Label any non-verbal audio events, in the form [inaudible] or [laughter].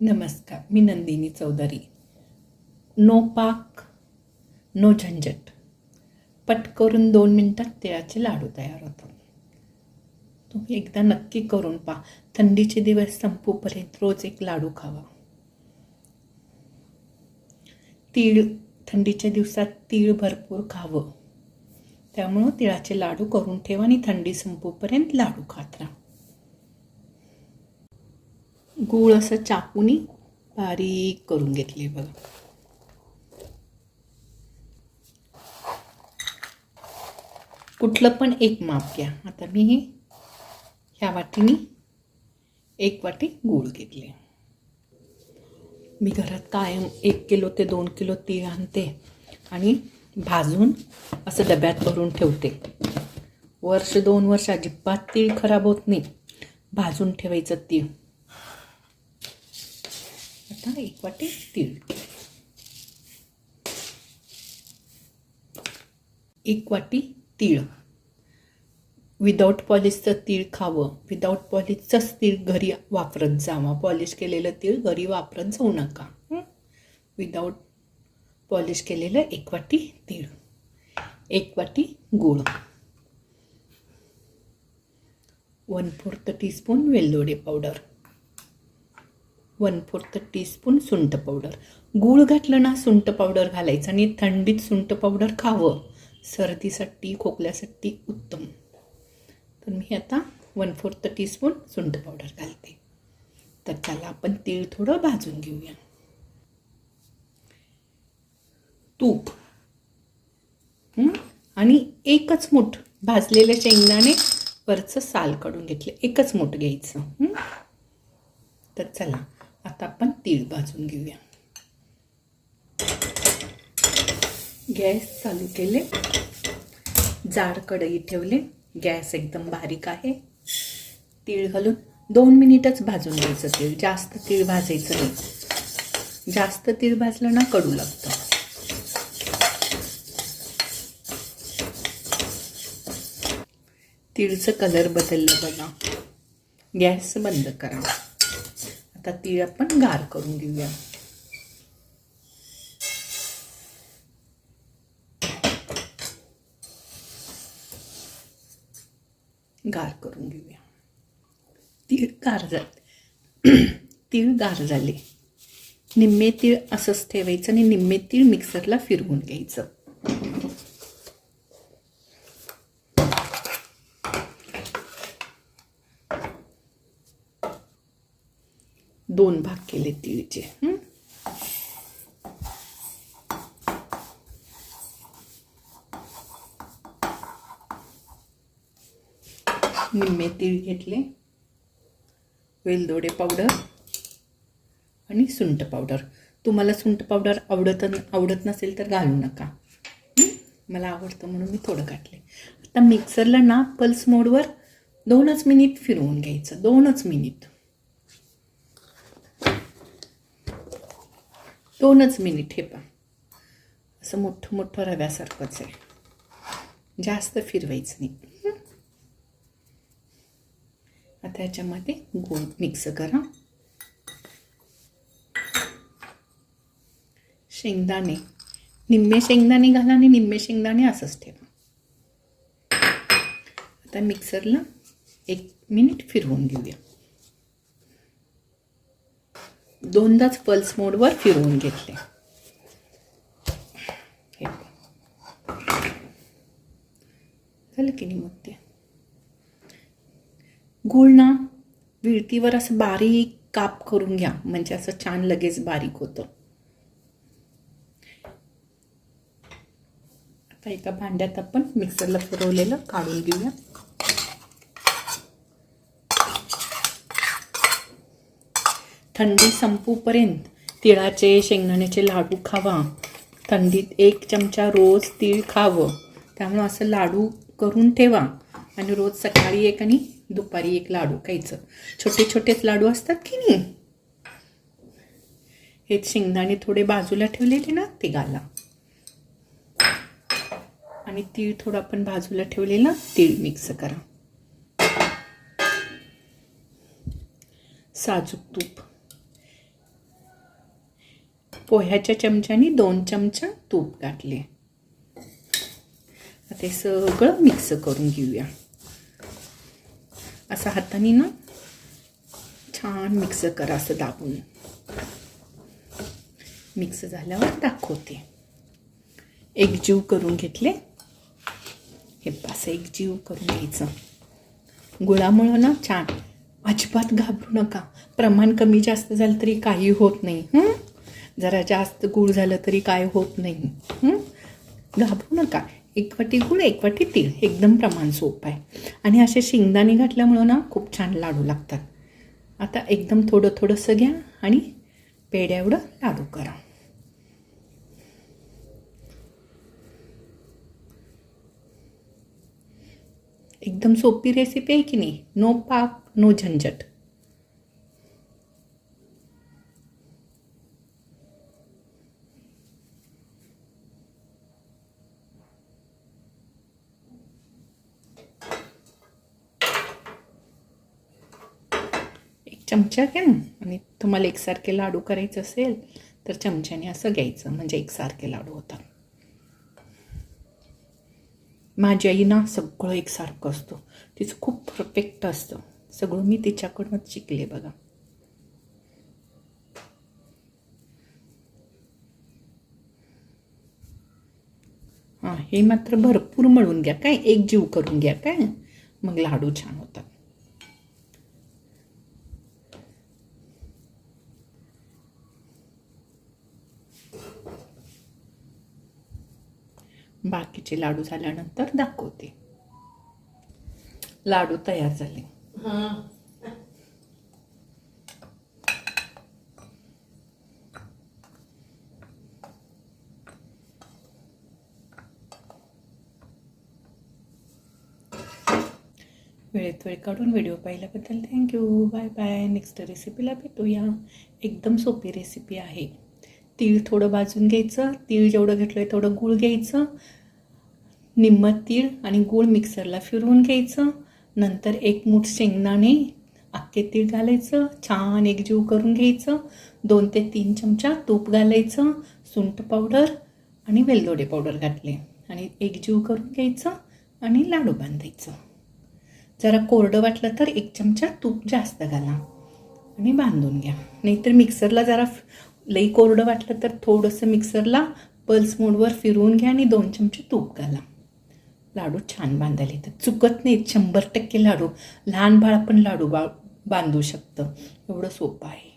नमस्कार मी नंदिनी चौधरी. नो पाक नो झंझट. पट करून दोन मिनटात तिळाचे लाडू तयार होतात. तुम्ही एकदा नक्की करून पहा. थंडीचे दिवस संपूपर्यंत रोज एक लाडू खावा. तीळ थंडीच्या दिवसात तीळ भरपूर खावं. त्यामुळं तिळाचे लाडू करून ठेवा आणि थंडी संपूपर्यंत लाडू खात राहा. गूळ असं चाकूनी बारीक करून घेतले बघा. कुठलं पण एक माप घ्या. आता मी हे ह्या वाटीने एक वाटी गूळ घेतले मी घरात कायम एक किलो ते दोन किलो तीळ आणते आणि भाजून असं डब्यात भरून ठेवते. वर्ष दोन वर्ष अजिबात तीळ खराब होत नाही. भाजून ठेवायचं तीळ. आता एक वाटी तीळ. एक वाटी तीळ. विदाऊट पॉलिशचं तीळ खावं. विदाऊट पॉलिशचंच तीळ घरी वापरत जावं. पॉलिश केलेलं तीळ घरी वापरत जाऊ नका. विदाऊट पॉलिश केलेलं एक वाटी तीळ. एक वाटी गूळ. वन फोर्थ टीस्पून वेलदोडे पावडर वन फोर्थ टीस्पून सुंठ पावडर. गूळ घातलं ना सुंठ पावडर घालायचं आणि थंडीत सुंठ पावडर खावं. सर्दीसाठी खोकल्यासाठी उत्तम. तर मी आता वन फोर्थ टीस्पून सुंठ पावडर घालते. तर त्याला आपण तीळ थोडं भाजून घेऊया. तूप. आणि एकच मूठ भाजलेल्या शेंगदाणे वरचं साल काढून घेतले. एकच मूठ घ्यायचं. तर चला. आता आपण तीळ भाजून घेऊया. गॅस चालू केले. जाड कढई ठेवले. गॅस एकदम बारीक आहे. तीळ घालून दोन मिनिटच भाजून घ्यायचं तीळ. जास्त तीळ भाजायचं नाही. जास्त तीळ भाजलं ना कडू लागतं. तीळचं कलर बदललं बघा. गॅस बंद करा. आता तीळ आपण गार करून घेऊया. गार करून घेऊया. तीळ गार झाले [clears throat] तीळ गार झाले. निम्मे तीळ असंच ठेवायचं आणि निम्मे तीळ मिक्सरला फिरवून घ्यायचं. दोन भाग केले तिळीचे. निम्मे तीळ घेतले वेलदोडे पावडर आणि सुंठ पावडर. तुम्हाला सुंठ पावडर आवडत आवडत नसेल तर घालू नका. मला आवडतं म्हणून मी थोडं घातले. आता मिक्सरला ना पल्स मोडवर दोनच मिनिट फिरवून घ्यायचं दोनच मिनिट दोनच मिनिट हे पा असं मोठं मोठं रव्यासारखंच आहे. जास्त फिरवायचं नाही. आता याच्यामध्ये गोल मिक्स करा. शेंगदाणे. निम्मे शेंगदाणे घाला आणि निम्मे शेंगदाणे असंच ठेवा. आता मिक्सरला एक मिनिट फिरवून घेऊया. दोनदाच पल्स मोडवर फिरवून घेतले. झालं की नाही मग ते? गुळ ना विळतीवर असं बारीक काप करून घ्या. म्हणजे असं छान लगेच बारीक होतं. आता एका भांड्यात आपण मिक्सरला फिरवलेलं काढून घेऊया. थंडी संपूपर्यंत तिळाचे शेंगदाण्याचे लाडू खावा. थंडीत एक चमचा रोज तीळ खावं. त्यामुळं असं लाडू करून ठेवा. आणि रोज सकाळी एक आणि दुपारी एक लाडू खायचं. छोटे छोटेच लाडू असतात की नाही? हे शेंगदाणे थोडे बाजूला ठेवलेले ना ते घाला. आणि तीळ थोडं आपण बाजूला ठेवलेलं तीळ मिक्स करा. साजूक तूप. पोह्याच्या चमच्याने दोन चमचा तूप घातले. आता ते सगळं मिक्स करून घेऊया. असं हाताने ना छान मिक्स करा असं दाबून. मिक्स झाल्यावर दाखवते. एकजीव करून घेतले. हे असं एकजीव करून घ्यायचं. गुळामुळं ना छान. अजिबात घाबरू नका. प्रमाण कमी जास्त झालं तरी काही होत नाही. हं? जरा जास्त गुळ झालं तरी काय होत नाही. घाबरू नका. एक वाटी गुळ एक वाटी तीळ एकदम प्रमाण सोपं आहे. आणि असे शेंगदाणे घातल्यामुळं ना खूप छान लाडू लागतात. आता एकदम थोडं थोडंसं घ्या आणि पेड्या एवढं लाडू करा. एकदम सोपी रेसिपी आहे की नाही? नो पाक नो झंझट. चमचा घ्या आणि तुम्हाला एकसारखे लाडू करायचं असेल तर चमच्याने असं घ्यायचं. म्हणजे एकसारखे लाडू होतात माझी आई ना सगळं एकसारखं असतो. तिचं खूप परफेक्ट असतं. सगळं मी तिच्याकडूनच शिकले बघा. हां हे मात्र भरपूर मळून घ्या. काय? एक जीव करून घ्या. काय? मग लाडू छान होतात. बाकीचे लाडू झाल्यानंतर दाखवते. लाडू तयार झाले. वेळेत वेळ काढून व्हिडिओ पाहिल्याबद्दल थँक्यू बाय बाय नेक्स्ट रेसिपीला भेटूया. एकदम सोपी रेसिपी आहे. तीळ थोडं भाजून घ्यायचं. तीळ जेवढं घेतलं आहे तेवढं गूळ घ्यायचं. निम्म तीळ आणि गूळ मिक्सरला फिरवून घ्यायचं. नंतर एक मूठ शेंगदाणे अख्खे तीळ घालायचं. छान एकजीव करून घ्यायचं. दोन ते तीन चमचा तूप घालायचं. सुंठ पावडर आणि वेलदोडे पावडर घातले. आणि एकजीव करून घ्यायचं आणि लाडू बांधायचं. जरा कोरडं वाटलं तर एक चमचा तूप जास्त घाला आणि बांधून घ्या. नाहीतर मिक्सरला जरा लई कोरडं वाटलं तर थोडंसं मिक्सरला पल्स मोडवर फिरवून घ्या आणि दोन चमचे तूप घाला. लाडू छान बांधायला येतात. चुकत नाहीत शंभर टक्के लाडू. लहान बाळ पण लाडू बा बांधू शकतं. एवढं सोपं आहे.